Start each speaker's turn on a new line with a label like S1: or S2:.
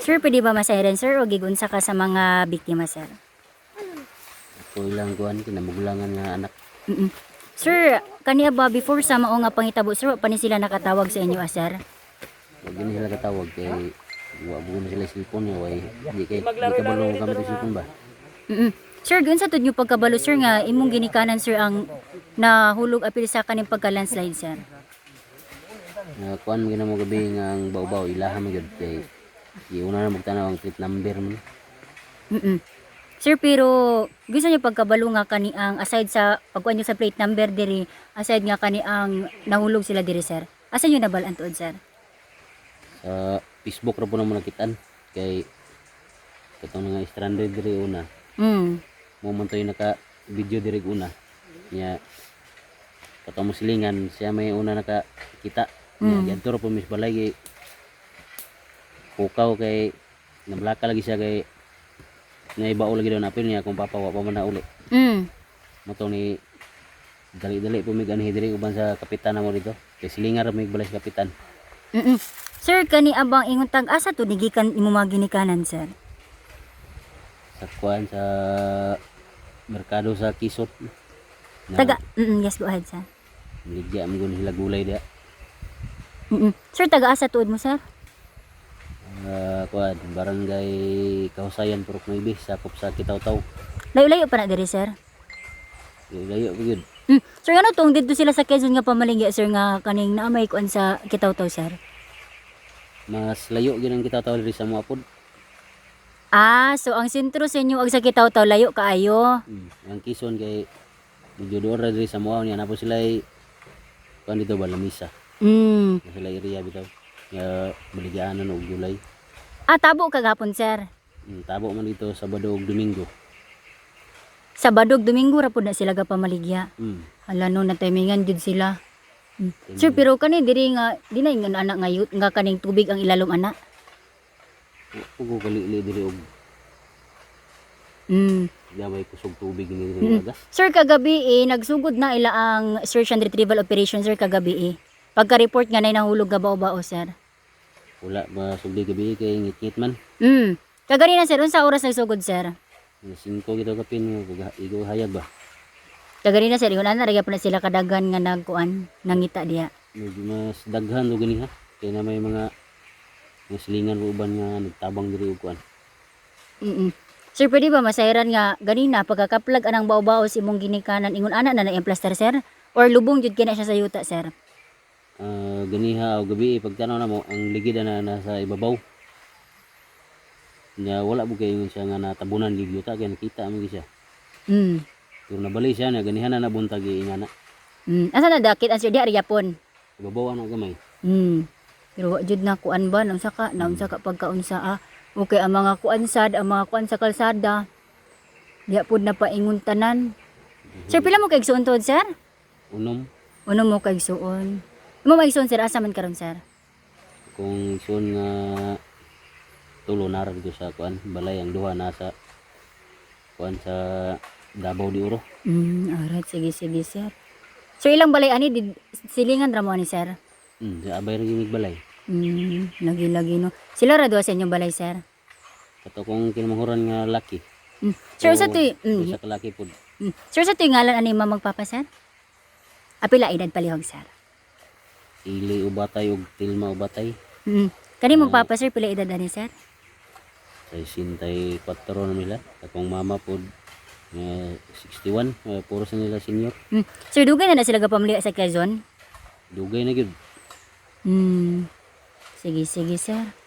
S1: Sir, pwede ba masayran sir o gigunsa ka sa mga biktima sir?
S2: Ako ilang kuan kinamugulangan nga anak.
S1: Mm. Sir, kaniya ba before sa mao nga pangitabo sir, pa ni sila nakatawag sa inyo ah, sir?
S2: Wag gani sila katawag kay wa bugo na sila cellphone niya way di kay di ka balo gamit ang cellphone ba.
S1: Mm. Sir, gun sa tud nyo pagkabalo sir nga imong ginikanan sir ang nahulog apil sa kaning pagka-landslide sir.
S2: Nga kuan mo mo gabi nga ang baw-baw ilaha mo gyud kay iuna na magtanaw ang plate number mo.
S1: Mm. Sir, pero gusto niyo pagkabalo nga kani ang aside sa pagkuha niyo sa plate number diri, aside nga kani ang nahulog sila diri sir. Asa niyo nabalaan tuod sir?
S2: Sa Facebook ra po na mo nakitaan kay katong nga stranded diri una.
S1: Mm.
S2: Mo man toy naka video diri una. Nya katong silingan siya may una nakakita. Nya
S1: Mm.
S2: mm. po mis balay kay pukaw kay nablaka lagi siya kay naibao lagi daw napil niya kung papawa pa man na uli.
S1: Mm.
S2: Mo to ni dali-dali po mig anhi diri uban sa kapitan na mo dito. Kay silingan ra mig balay sa kapitan.
S1: Mm. Sir, kani abang ingon tag asa to nigikan imo mga ginikanan sir?
S2: Sa kuan sa merkado sa Kisot. Na,
S1: Taga, mm, yes go ahead sir.
S2: Ligya mo gun sila gulay dia.
S1: Mm. Sir, taga asa tuod mo sir?
S2: Uh, kuan barangay Kahusayan Purok Nuibi sakop sa Kitaw-taw.
S1: Layo-layo pa na diri sir.
S2: Layo pa gyud.
S1: Mm. Sir, ano tong dito sila sa Quezon nga pamalingya sir nga kaning naamay kuan sa Kitaw-taw sir?
S2: Mas layo gyud ang Kitaw-taw diri sa mga pod.
S1: Ah, so ang sentro sa inyo ag sa Kitaw-taw layo kaayo.
S2: Hmm. Ang Kison kay medyo doon ra diri sa mga niya napo sila kuan dito ba lamisa.
S1: Mm.
S2: Na sila area bitaw. Ya baligyanan og July.
S1: Ah, tabo kagapon sir.
S2: Hmm, tabo man dito Sabado ug Domingo.
S1: Sabado ug Domingo ra pud na sila ga pamaligya.
S2: Hmm.
S1: Hala no na timingan jud sila. Mm. Sir, pero kani diri nga di na ingon anak nga yut nga kaning tubig ang ilalom ana.
S2: Ugo kali diri og
S1: Mm.
S2: gamay kusog tubig ni diri
S1: Mm. Sir, kagabi eh, nagsugod na ila ang search and retrieval operation, sir, kagabi eh. Pagka-report nga na nahulog nga bao-bao, sir.
S2: Wala ba sugdi gabi kay ngit-ngit man.
S1: Mm. Kagani na, sir, unsa oras nagsugod, sir?
S2: Mga Singko gito kapin mo igo hayag ba.
S1: Kagani na, sir, ingon na, pa na sila kadagan nga nagkuan, nangita diya.
S2: Medyo mas daghan do gani ha. Kaya na may mga o uban nga nagtabang diri og kuan.
S1: Mm Sir, pwede ba masayran nga ganina pagkakaplag anang bao-bao si imong ginikanan ingon ana na na plaster, sir? Or lubong jud kina siya sa yuta, sir?
S2: Ah, ganiha o gabi pagtanaw na mo ang ligid na nasa ibabaw. Nya wala mo kayo siya nga natabunan ligyo ta kaya nakita mo siya.
S1: Mm.
S2: Pero nabali siya na ganihan na nabuntag ingana.
S1: Mm. Asa na dakit ang sir di Yapon?
S2: Ibabaw na gamay.
S1: Hmm. Pero jud na kuan ba nang saka nang saka pagkaunsa ah. Okay ang mga kuan sad, ang mga kuan sa kalsada. Diya pud na paingon tanan. Sir pila mo kay tuod sir?
S2: Unom
S1: Uno mo kay igsuon. Mo maigsuon sir asa man karon sir?
S2: kung sun nga tulo na ra sa kuan balay ang duha nasa kuan sa Davao de Oro.
S1: Hmm, alright sige sige sir. Sir ilang balay ani di, silingan ra mo ni sir?
S2: Hmm, sa abay ra gyud balay.
S1: Hmm, lagi-lagi no. Sila ra duha sa inyong balay sir.
S2: Kato kong kinamahuran nga laki.
S1: Hmm. Sir sa
S2: Oo,
S1: tuy, hmm.
S2: Isa ka laki pod.
S1: hmm. Sir sa tuy ngalan ani ma magpapa sir? Apila edad palihog sir?
S2: Ili ubatay ug tilma ubatay.
S1: Mm. Kani mong papa sir pila edad ani sir?
S2: Sa sintay 4 na nila. Akong mama pod nga 61. Uh, puro sa nila senior.
S1: Mm. Sir dugay na na sila gapamili sa Quezon?
S2: Dugay na gyud.
S1: Hmm. Sige sige sir.